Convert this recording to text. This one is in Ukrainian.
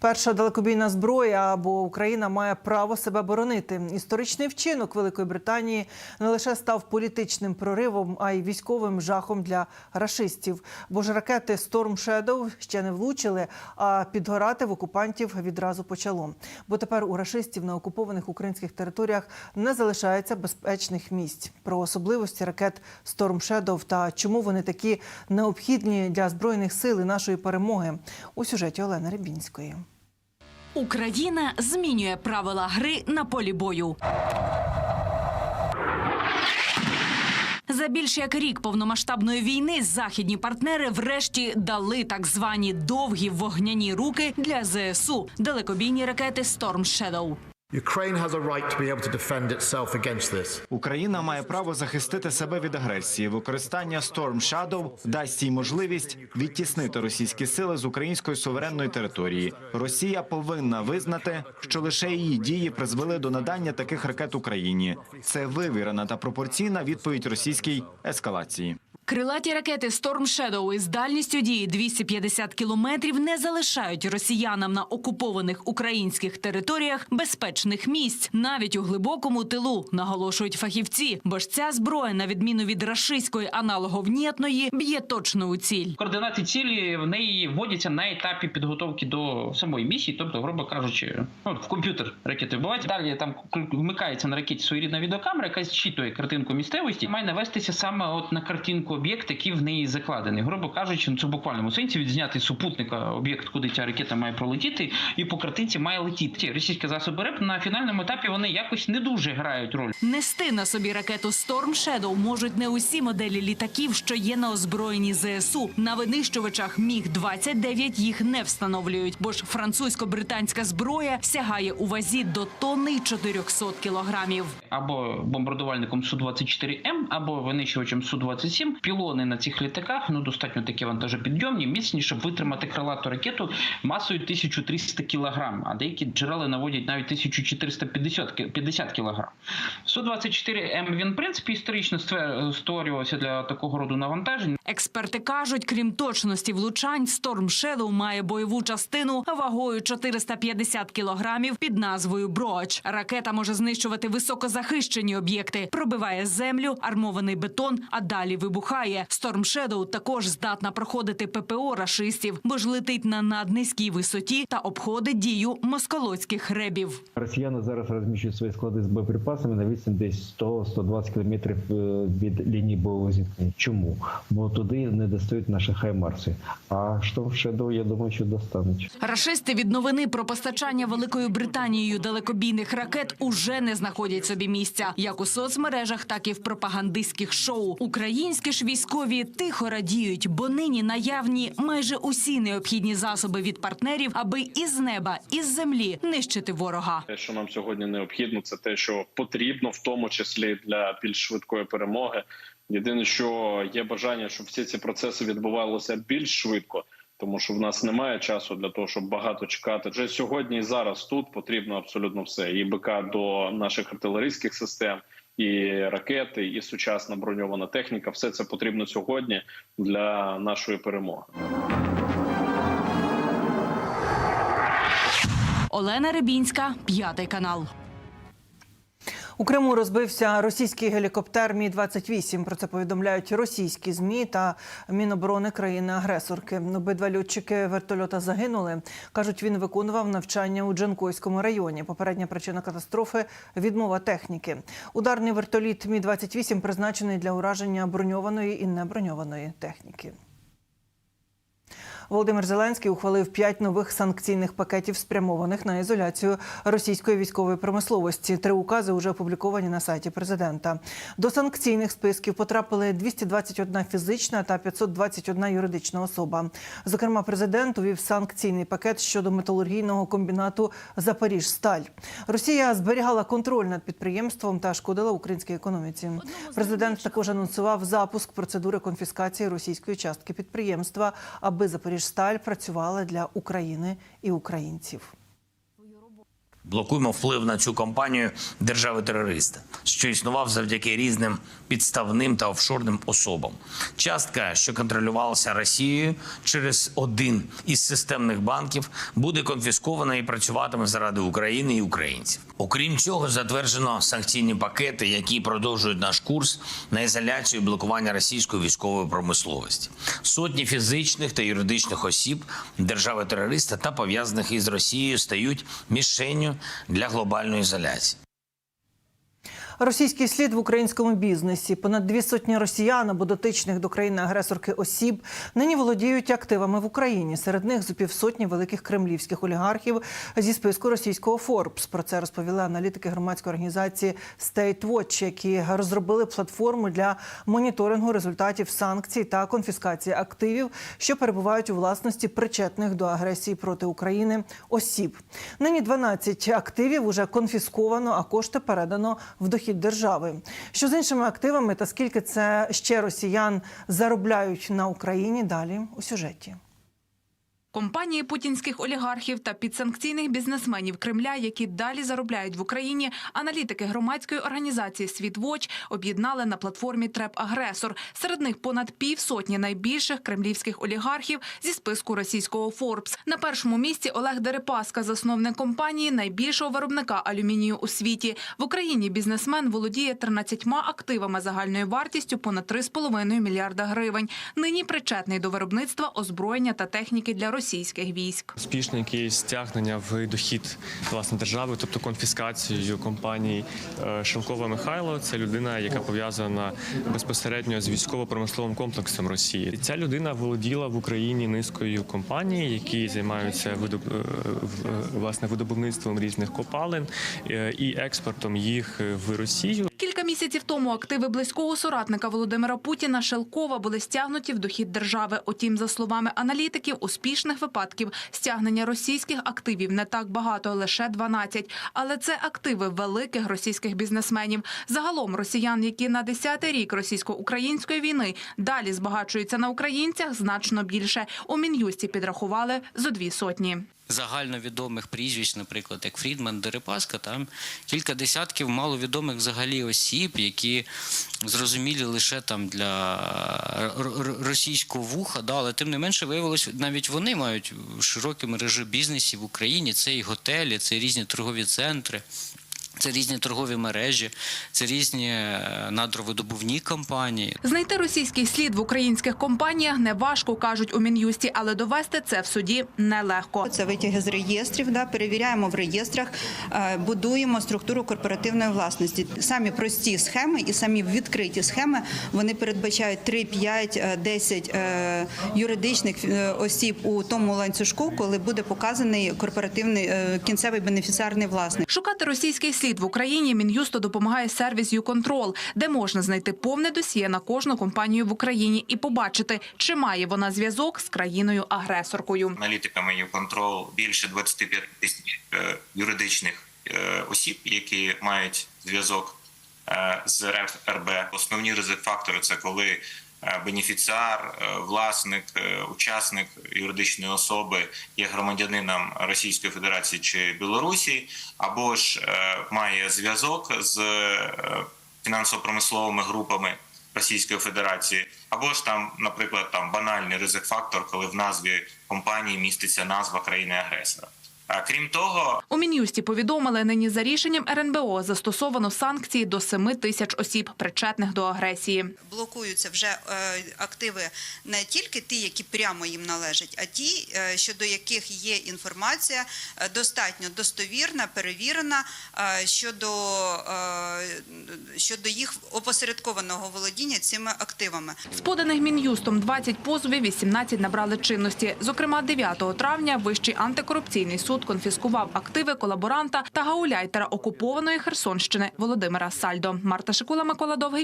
Перша далекобійна зброя або Україна має право себе боронити. Історичний вчинок Великої Британії не лише став політичним проривом, а й військовим жахом для рашистів. Бо ж ракети Storm Shadow ще не влучили, а підгорати в окупантів відразу почало. Бо тепер у рашистів на окупованих українських територіях не залишається безпечних місць. Про особливості ракет Storm Shadow та чому вони такі необхідні для збройних сил і нашої перемоги у сюжеті Олени Рибінської. Україна змінює правила гри на полі бою. За більш як рік повномасштабної війни західні партнери врешті дали так звані довгі вогняні руки для ЗСУ далекобійні ракети Storm Shadow. Україна має право захистити себе від агресії. Використання Storm Shadow дасть їй можливість відтіснити російські сили з української суверенної території. Росія повинна визнати, що лише її дії призвели до надання таких ракет Україні. Це вивірена та пропорційна відповідь російській ескалації. Крилаті ракети Storm Shadow із дальністю дії 250 кілометрів не залишають росіянам на окупованих українських територіях безпечних місць, навіть у глибокому тилу, наголошують фахівці. Бо ж ця зброя, на відміну від рашистської аналоговнітної, б'є точно у ціль. Координати цілі в неї вводяться на етапі підготовки до самої місії, тобто, грубо кажучи, ну, в комп'ютер ракети вбивають. Далі там вмикається на ракеті своєрідна відеокамера, яка зчитує картинку місцевості, має навестися саме от на картинку об'єкт, який в неї закладений. Грубо кажучи, ну це в буквальному сенсі відзняти супутника об'єкт, куди ця ракета має пролетіти, і по картинці має летіти. Ті Російські засоби РЕП на фінальному етапі вони якось не дуже грають роль. Нести на собі ракету Storm Shadow можуть не усі моделі літаків, що є на озброєнні ЗСУ. На винищувачах Міг 29 їх не встановлюють, бо ж французько-британська зброя сягає у вазі до тонни й 400 кілограмів. або бомбардувальником Су-24М, або винищувачем Су-27. Пілони на цих літаках ну достатньо такі вантажопідйомні, міцні, щоб витримати крилату ракету масою 1300 кг, а деякі джерела наводять навіть 1450 ки- 50 кг. Су-24М він в принципі історично стве- створювався для такого роду навантажень. Експерти кажуть, крім точності влучань, Storm Shadow має бойову частину вагою 450 кілограмів під назвою Броч. Ракета може знищувати високозахищені об'єкти, пробиває землю, армований бетон, а далі вибухає. Storm Shadow також здатна проходити ППО рашистів, бо ж летить на наднизькій висоті та обходить дію москолоцьких ребів. Росіяни зараз розміщують свої склади з боєприпасами на відстань десь 100-120 кілометрів е, від лінії бойового зіткнення. Чому? Бо туди не достають наші хаймарси. А що Shadow, я думаю, що достануть. Рашисти від новини про постачання Великою Британією далекобійних ракет уже не знаходять собі місця, як у соцмережах, так і в пропагандистських шоу. Українські ж військові тихо радіють, бо нині наявні майже усі необхідні засоби від партнерів, аби із неба, із землі нищити ворога. Те, що нам сьогодні необхідно, це те, що потрібно, в тому числі для більш швидкої перемоги. Єдине, що є бажання, щоб всі ці процеси відбувалися більш швидко, тому що в нас немає часу для того, щоб багато чекати. Вже сьогодні і зараз тут потрібно абсолютно все: і БК до наших артилерійських систем, і ракети, і сучасна броньована техніка. Все це потрібно сьогодні для нашої перемоги. Олена Рибінська, п'ятий канал. У Криму розбився російський гелікоптер Мі 28 Про це повідомляють російські змі та міноборони країни-агресорки. Обидва льотчики вертольота загинули. кажуть, він виконував навчання у Джанкойському районі. Попередня причина катастрофи відмова техніки. Ударний вертоліт Мі 28 призначений для ураження броньованої і неброньованої техніки. Володимир Зеленський ухвалив п'ять нових санкційних пакетів, спрямованих на ізоляцію російської військової промисловості. Три укази вже опубліковані на сайті президента. До санкційних списків потрапили 221 фізична та 521 юридична особа. Зокрема, президент увів санкційний пакет щодо металургійного комбінату Запоріжсталь. Росія зберігала контроль над підприємством та шкодила українській економіці. Президент також анонсував запуск процедури конфіскації російської частки підприємства, аби Запоріжсталь працювала для України і українців. Блокуємо вплив на цю компанію держави-терориста, що існував завдяки різним підставним та офшорним особам. Частка, що контролювалася Росією через один із системних банків, буде конфіскована і працюватиме заради України і українців. Окрім цього, затверджено санкційні пакети, які продовжують наш курс на ізоляцію і блокування російської військової промисловості. Сотні фізичних та юридичних осіб держави-терориста та пов'язаних із Росією стають мішенню для глобальної ізоляції. Російський слід в українському бізнесі. Понад дві сотні росіян або дотичних до країни-агресорки осіб нині володіють активами в Україні. Серед них зо півсотні великих кремлівських олігархів зі списку російського Форбс. Про це розповіли аналітики громадської організації State Watch, які розробили платформу для моніторингу результатів санкцій та конфіскації активів, що перебувають у власності причетних до агресії проти України осіб. Нині 12 активів уже конфісковано, а кошти передано в дохід держави. Що з іншими активами та скільки це ще росіян заробляють на Україні? Далі у сюжеті. Компанії путінських олігархів та підсанкційних бізнесменів Кремля, які далі заробляють в Україні, аналітики громадської організації «Світвоч» об'єднали на платформі «Треп Агресор». Серед них понад півсотні найбільших кремлівських олігархів зі списку російського «Форбс». На першому місці Олег Дерипаска, засновник компанії найбільшого виробника алюмінію у світі. В Україні бізнесмен володіє 13 активами загальною вартістю понад 3,5 мільярда гривень. Нині причетний до виробництва озброєння та техніки для російських військ. Успішний якийсь стягнення в дохід власне держави, тобто конфіскацією компанії Е, Шелкова Михайло. Це людина, яка пов'язана безпосередньо з військово-промисловим комплексом Росії. Ця людина володіла в Україні низкою компаній, які займаються видоб... е, е, власне видобувництвом різних копалин і експортом їх в Росію. Кілька місяців тому активи близького соратника Володимира Путіна Шелкова були стягнуті в дохід держави. Утім, за словами аналітиків, успішних випадків стягнення російських активів не так багато, лише 12. Але це активи великих російських бізнесменів. Загалом росіян, які на 10-й рік російсько-української війни далі збагачуються на українцях, значно більше. У мін'юсті підрахували зо дві сотні. Загальновідомих прізвищ, наприклад, як Фрідман, Дерипаска, там кілька десятків маловідомих взагалі осіб, які зрозумілі лише там для р- російського вуха, да, але тим не менше виявилось, навіть вони мають широкі мережі бізнесів в Україні. Це і готелі, це і різні торгові центри. Це різні торгові мережі, це різні е, надровидобувні компанії. Знайти російський слід в українських компаніях не важко, кажуть у мін'юсті, але довести це в суді нелегко. Це витяги з реєстрів, да, перевіряємо в реєстрах, е, будуємо структуру корпоративної власності. Самі прості схеми і самі відкриті схеми вони передбачають 3, 5, е, 10 е, юридичних е, осіб у тому ланцюжку, коли буде показаний корпоративний кінцевий бенефіціарний власник. Шукати російський слід в Україні Мін'юсту допомагає сервіс «Юконтрол», де можна знайти повне досьє на кожну компанію в Україні і побачити, чи має вона зв'язок з країною-агресоркою. аналітиками Юконтрол більше 25 тисяч е, юридичних е, осіб, які мають зв'язок е, з РБ. Основні ризик-фактори це коли бенефіціар, е, власник, е, учасник юридичної особи є громадянином Російської Федерації чи Білорусі, або ж е, має зв'язок з е, фінансово-промисловими групами. Російської Федерації, або ж там, наприклад, там банальний ризик-фактор, коли в назві компанії міститься назва країни-агресора. А крім того, У Мін'юсті повідомили, нині за рішенням РНБО застосовано санкції до 7 тисяч осіб, причетних до агресії. Блокуються вже е, активи не тільки ті, які прямо їм належать, а ті, е, щодо яких є інформація е, достатньо достовірна, перевірена щодо, щодо їх опосередкованого володіння цими активами. З поданих Мін'юстом 20 позовів, 18 набрали чинності. Зокрема, 9 травня Вищий антикорупційний суд конфіскував активи колаборанта та гауляйтера окупованої Херсонщини Володимира Сальдо. Марта Шикула, Микола Довгий,